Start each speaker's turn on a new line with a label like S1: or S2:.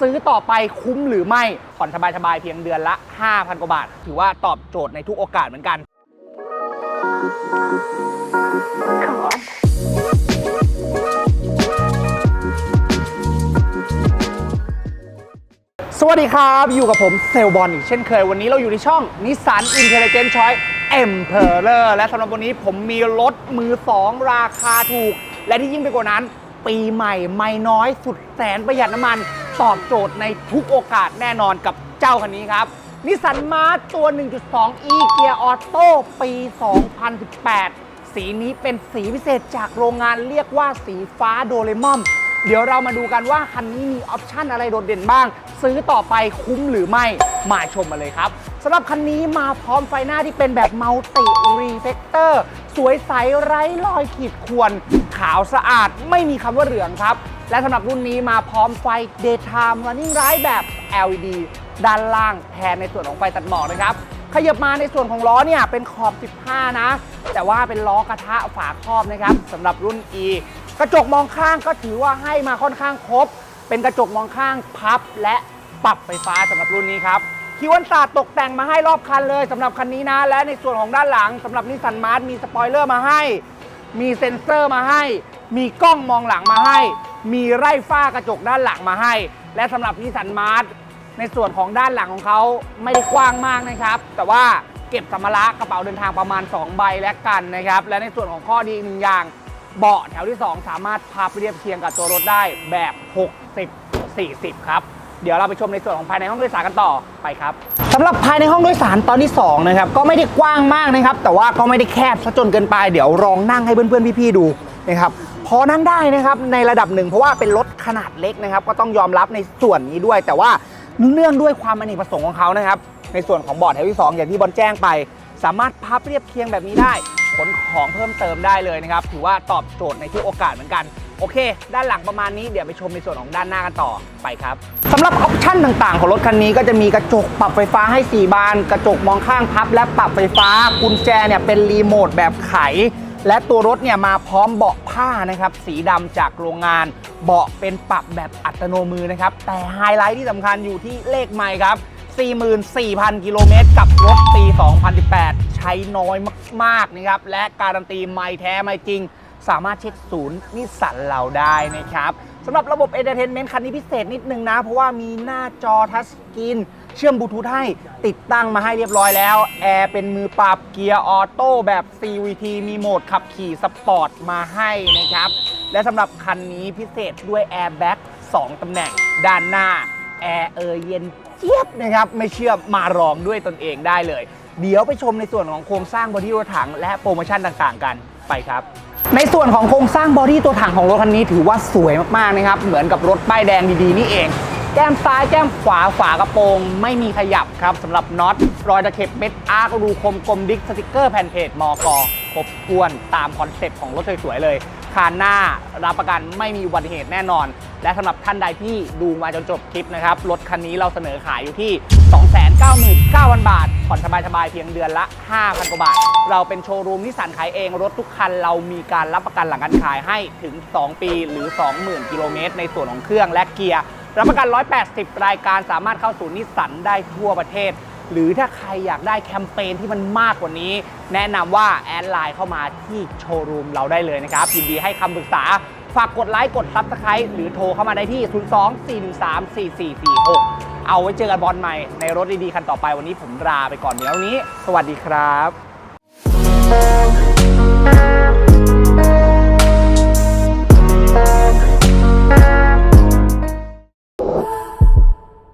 S1: ซื้อต่อไปคุ้มหรือไม่ผ่อนสบายๆเพียงเดือนละ 5,000 กว่าบาท ถือว่าตอบโจทย์ในทุกโอกาสเหมือนกัน สวัสดีครับ อยู่กับผมเซลบอลอีกเช่นเคยวันนี้เราอยู่ในช่องนิสสันอินเทลเจน c ์ชอยเอ็มเพอร์เลอร์และสำหรับวันนี้ผมมีรถมือ2ราคาถูก และที่ยิ่งไปกว่านั้น ปีใหม่ไม่น้อยสุดแสนประหยัดน้ำมัน ตอบโจทย์ในทุกโอกาสแน่นอนกับเจ้าคันนี้ครับนิสันมาตัว 1.2 e เกียร์ออโต้ปี 2018 สีนี้เป็นสีพิเศษจากโรงงานเรียกว่าสีฟ้าโดเรมอนเดี๋ยวเรามาดูกันว่าคันนี้มีออปชันอะไรโดดเด่นบ้าง ซื้อต่อไปคุ้มหรือไม่มาชมมาเลยครับสำหรับคันนี้มาพร้อมไฟหน้าที่เป็นแบบมัลติรีเฟกเตอร์สวยใสไร้รอยขีดข่วน ขาวสะอาดไม่มีคำว่าเหลืองครับ และสำหรับรุ่นนี้มาพร้อมไฟ Daytime Running Light แบบ LED ด้านล่างแทนในส่วนของไฟตัดหมอกนะครับ ขยับมาในส่วนของล้อเนี่ยเป็นขอบ 15 นะ แต่ว่าเป็นล้อกระทะฝาครอบนะครับสำหรับรุ่น E กระจกมองข้างก็ถือว่าให้มาค่อนข้างครบ เป็นกระจกมองข้างพับและปรับไฟฟ้าสำหรับรุ่นนี้ครับคิวันศาสตร์ตกแต่งมาให้รอบคันเลยสำหรับคันนี้นะ และในส่วนของด้านหลังสำหรับนิสสันมาร์มีสปอยเลอร์มาให้ มีเซ็นเซอร์มาให้ มีกล้องมองหลังมาให้ มีไร่ฝ้ากระจกด้านหลังมาให้ และสำหรับนิสสันมาร์ในส่วนของด้านหลังของเขาไม่ได้กว้างมากนะครับ แต่ว่าเก็บสัมภาระกระเป๋าเดินทางประมาณ 2 ใบและกันนะครับ และในส่วนของข้อดีอีกหนึ่งอย่าง เบาะแถวที่ 2 สามารถพับเรียบเคียงกับตัวรถได้แบบ 60 40 ครับ เดี๋ยวเราไปชมในส่วนของภายในห้องโดยสารกันต่อไปครับสำหรับภายในห้องโดยสารตอนที่2นะครับก็ไม่ได้กว้างมากนะครับ แต่ว่าก็ไม่ได้แคบซะจนเกินไป เดี๋ยวลองนั่งให้เพื่อนๆพี่ๆดูนะครับ พอนั่งได้นะครับในระดับหนึ่งเพราะว่าเป็นรถขนาดเล็กนะครับ ก็ต้องยอมรับในส่วนนี้ด้วย แต่ว่าเนื่องด้วยความอเนกประสงค์ของเขานะครับ ในส่วนของเบาะแถวที่ 2 อย่างที่บอลแจ้งไป สามารถพับเรียบเคียงแบบนี้ได้ขนของเพิ่มเติมได้เลยนะครับ ถือว่าตอบโจทย์ในทุกโอกาสเหมือนกันโอเค ด้านหลังประมาณนี้ เดี๋ยวไปชมในส่วนของด้านหน้ากันต่อไปครับสำหรับออปชั่นต่างๆ ของรถคันนี้ก็จะมีกระจกปรับไฟฟ้าให้ 4 บาน กระจกมองข้างพับ และปรับไฟฟ้ากุญแจเนี่ยเป็นรีโมทแบบไข และตัวรถเนี่ยมาพร้อมเบาะผ้านะครับสีดำจากโรงงาน เบาะเป็นปรับแบบอัตโนมือนะครับ แต่ไฮไลท์ที่สำคัญอยู่ที่เลขไมค์ครับ 44,000 กิโลเมตรกับรถปี 2018 ใช้น้อยมากๆนะครับและการันตีไม่แท้ไม่จริง สามารถเช็คศูนย์นิสสันเราได้นะครับสำหรับระบบ Entertainment คันนี้พิเศษนิดนึงนะ เพราะว่ามีหน้าจอทัชสกรีนเชื่อมบลูทูธให้ติดตั้งมาให้เรียบร้อยแล้ว แอร์เป็นมือปรับเกียร์ออโต้แบบ CVT มีโหมดขับขี่สปอร์ตมาให้นะครับ และสำหรับคันนี้พิเศษด้วยแอร์แบ็ก2ตำแหน่งด้านหน้า แอร์เออเย็นเจี๊ยบนะครับ ไม่เชื่อมาลองด้วยตนเองได้เลย เดี๋ยวไปชมในส่วนของโครงสร้างบอดี้รถถังและโปรโมชั่นต่างๆ กันไปครับ ในส่วนของโครงสร้างบอดี้ตัวถังของรถคันนี้ถือว่าสวยมากๆนะครับ เหมือนกับรถป้ายแดงดีๆ นี่เอง แก้มซ้ายแก้มขวาฝากระโปรง ไม่มีขยับครับสำหรับน็อตรอยตะเข็บเม็ดอาร์ครูคมกลมดิกสติกเกอร์แผ่นเพจมอกครบถ้วนตามคอนเซ็ปต์ของรถสวยๆเลย คานหน้ารับประกันไม่มีอุบัติเหตุแน่นอน และสำหรับท่านใดที่ดูมาจนจบคลิปนะครับ รถคันนี้เราเสนอขายอยู่ที่ 299,000 บาท ผ่อนสบายๆ เพียงเดือนละ 5,000 กว่าบาท เราเป็นโชว์รูมนิสสันขายเอง รถทุกคันเรามีการรับประกันหลังการขายให้ถึง 2 ปีหรือ 20,000 กิโลเมตร ในส่วนของเครื่องและเกียร์ รับประกัน 180 รายการสามารถเข้าสู่นิสสันได้ทั่วประเทศ หรือถ้าใครอยากได้แคมเปญที่มันมากกว่านี้ แนะนำว่าแอดไลน์เข้ามาที่โชว์รูมเราได้เลยนะครับ ยินดีให้คำปรึกษา ฝากกดไลค์กดซับสไครต์หรือโทรเข้ามาได้ที่ 02-413-4446 เอาไว้เจอกันบอลใหม่ในรถดีๆคันต่อไปวันนี้ผมลาไปก่อนเดี๋ยวนี้ สวัสดีครับ